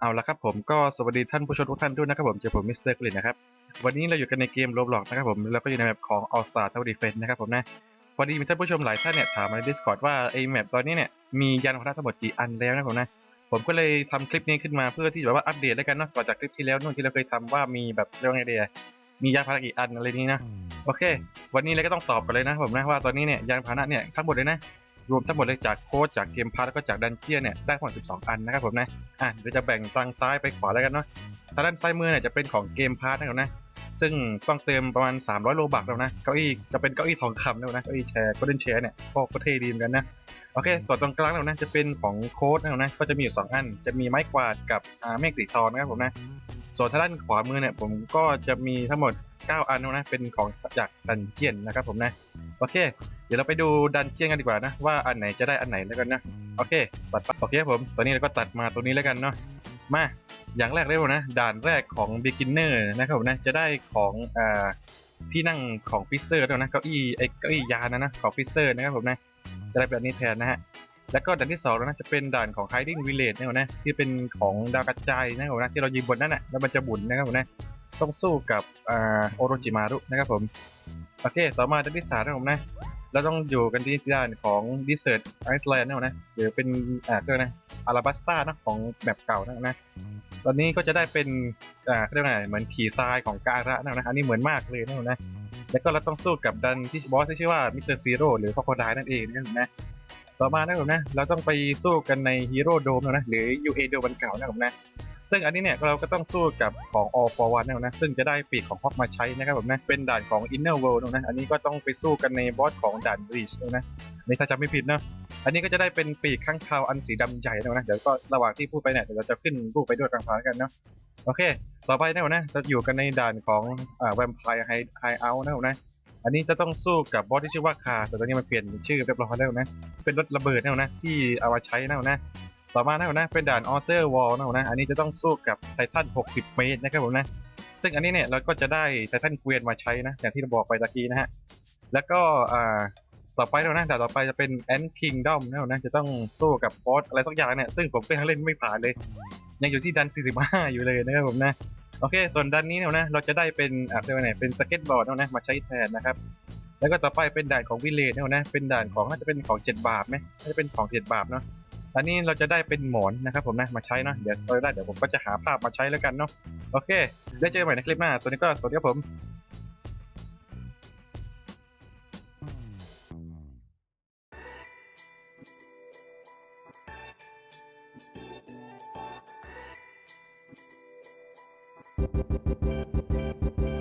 เอาละครับผมก็สวัสดีท่านผู้ชมทุกท่านด้วยนะครับผมเจอผมมิสเตอร์กลินนะครับวันนี้เราอยู่กันในเกมโรบล็อกนะครับผมแล้วก็อยู่ในแมปของ All Star Tower Defense นะครับผมนะพอดีมีท่านผู้ชมหลายท่านเนี่ยถามมาใน Discord ว่าไอ้แมปตอนนี้เนี่ยมียานพาหนะทั้งหมดกี่อันแล้วนะครับผมนะผมก็เลยทำคลิปนี้ขึ้นมาเพื่อที่แบบว่าอัปเดตแล้วกันเนาะต่อจากคลิปที่แล้วนู่นที่เราเคยทำว่ามีแบบเรียกว่าไงดีอะมียานพาหนะกี่อันอะไรนี้นะโอเค วันนี้เราก็ต้องตอบกันเลยนะครับผมนะว่าตอนนี้เนี่ยยานพาหนะเนี่ยทั้งหมดเลยนะ รวมทั้งหมดเลยจากโค้ดจากเกมพาร์แล้วก็จากดันเจียนเนี่ยได้ทั้งหมด12 อันนะครับผมนะอะเดี๋ยวจะแบ่งทางซ้ายไปขวาแล้วกันเนาะทางด้านซ้ายมือเนี่ยจะเป็นของเกมพาร์นะครับนะซึ่งต้องเติมประมาณ 300 โลบักแล้วนะ เก้าอี้จะเป็นเก้าอี้ทองคำแล้วนะ เก้าอี้แชร์ก็เดนแชร์เนี่ยก็ก็เท่ดีเหมือนกันนะ โอเค ส่วนตรงกลางแล้วนะ จะเป็นของโค้ดนะครับนะ ก็จะมีอยู่ 2 อัน จะมีไม้กวาดกับอาเมฆสีทองนะครับผมนะ ส่วนทางด้านขวามือเนี่ยผมก็จะมีทั้งหมด 9 อันนะ เป็นของจากดันเจียนนะครับผมนะ โอเค ดี๋ยวเราไปดูดันเจียนกันดีกว่านะว่าอันไหนจะได้อันไหนแล้วกันนะโอเคตัดไปโอเคครับผมตอนนี้เราก็ตัดมาตัวนี้แล้วกันเนาะมาอย่างแรกเลยนะด่านแรกของ beginner นะครับผมนะจะได้ของอ่าที่นั่งของฟิเซอร์ด้วยนะเก้าอี้ไอ้เก้าอี้ยานนะนะของฟิเซอร์นะครับผมนะจะได้แบบนี้แทนนะฮะแล้วก็ด่านที่สองแล้วนะจะเป็นด่านของ hiding village นะครับนะที่เป็นของดาวกระจายนะครับผมนะที่เรายืนบนนั่นน่ะแล้วมันจะบุนนะครับผมนะต้องสู้กับอ่าโอโรจิมารุนะครับผมโอเคต่อมาด่านที่สามนะครับผมนะ เราต้องอยู่กันที่ด้านของ Desert Iceland นะครับนะหรือเป็นอ่าเรียกนะอาราบัสตานะของแบบเก่านะนะตอนนี้ก็จะได้เป็นอ่าเรียกไงเหมือนขี่ทรายของการะนะนะอันนี้เหมือนมากเลยนะนะแล้วก็เราต้องสู้กับดันที่บอสที่ชื่อว่ามิสเตอร์ซีโร่หรือคอคอไดนั่นเองนะนะต่อมานะครับนะ เราต้องไปสู้กันในฮีโร่โดมนะหรือ UA โดมวันเก่านะครับนะ ซึ่งอันนี้เนี่ยเราก็ต้องสู้กับของ All for One นะครับนะซึ่งจะได้ปีกของฮอกมาใช้นะครับผมนะเป็นด่านของ Inner World นะครับนะอันนี้ก็ต้องไปสู้กันในบอสของด่าน Breach นะนี่ถ้าจำไม่ผิดเนะอันนี้ก็จะได้เป็นปีกข้างคาวอันสีดำใหญ่นะนะเดี๋ยวก็ระหว่างที่พูดไปเนี่ยเดี๋ยวเราจะขึ้นรูปไปด้วยกลางฟ้ากันเนาะโอเค ต่อไปนะนะจะอยู่กันในด่านของอ่า Vampire High High Out นะนะอันนี้จะต้องสู้กับบอสที่ชื่อว่าคาแต่ตอนนี้มันเปลี่ยนชื่อเรียบร้อยแล้วนะ เป็นรถระเบิดนะนะที่เอามาใช้นะนะ ต่อมานะนะเป็นด่านออเตอร์วอลนะนะ อันนี้จะต้องสู้กับไททัน 60 เมตรนะครับผมนะ ซึ่งอันนี้เนี่ยเราก็จะได้ไททันเกวียนมาใช้นะ อย่างที่เราบอกไปตะกี้นะฮะ แล้วก็อ่าต่อไปนะนะด่านต่อไปจะเป็นแอนด์คิงดอมนะนะ จะต้องสู้กับบอสอะไรสักอย่างเนี่ย ซึ่งผมก็ยังเล่นไม่ผ่านเลย ยังอยู่ที่ดัน 45 อยู่เลยนะครับผมนะโอเค ส่วนดันนี้เนี่ยนะ เราจะได้เป็นอ่าเรียกว่าไงเป็นสเก็ตบอร์ดนะ มาใช้แทนนะครับ แล้วก็ต่อไปเป็นด่านของวิเลจเนี่ยนะ เป็นด่านของน่าจะเป็นของเจ็ดบาปไหมน่าจะเป็นของเจ็ดบาปเนาะ อันนี้เราจะได้เป็นหมอนนะครับผมนะมาใช้เนาะเดี๋ยวเราได้เดี๋ยวผมก็จะหาภาพมาใช้แล้วกันเนาะโอเคได้เจอกันใหม่ในคลิปหน้าสวัสดีก็สวัสดีครับผม Thank